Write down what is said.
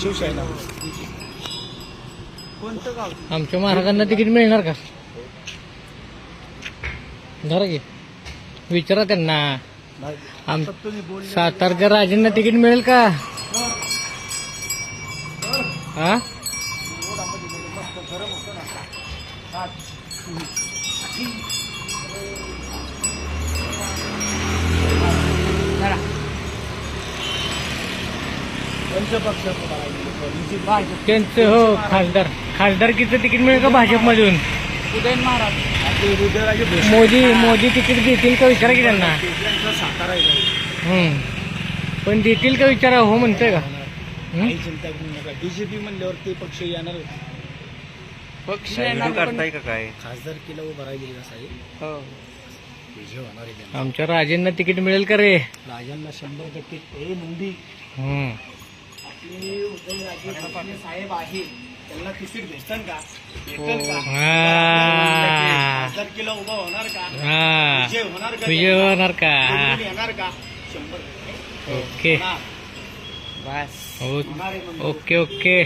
पक्ष आहे ना कोणतं गाव? आमच्या महाराजांना तिकीट मिळणार का? धरा की. विचारा त्यांना. आम सातारच्या राजांना तिकीट मिळेल का? हा? त्यांचं हो खासदार. खासदारकीचं तिकीट मिळेल का भाजपमधून? उदयन महाराज आपले हृदयराजे भोसले मोदी मोदी तिकीट देतील का विचारा की त्यांना? त्यांचा सातारा आहे हम्म. पण देतील का विचारा हो म्हणतोय का? हम्म? काही चिंता करू नका बीजेपी म्हणल्यावर ते पक्ष येणार पक्ष येणार पण- का काय? खासदार केला उभा राहिलेला साहेब? हो. विजय होणार आहे त्यांना. आमच्या राजेंना तिकीट मिळेल का रे? राजांना शंभर टक्के ए नोंदी. हम्म. साहेब आहे त्यांना तिकीट भेटन का. भेटन का हा. खासदार केला उभा होणार का. विजय होणार का विजय त्यांचा? होणार का निवडून येणार का शंभर टक्के ओके. बस. Okay okay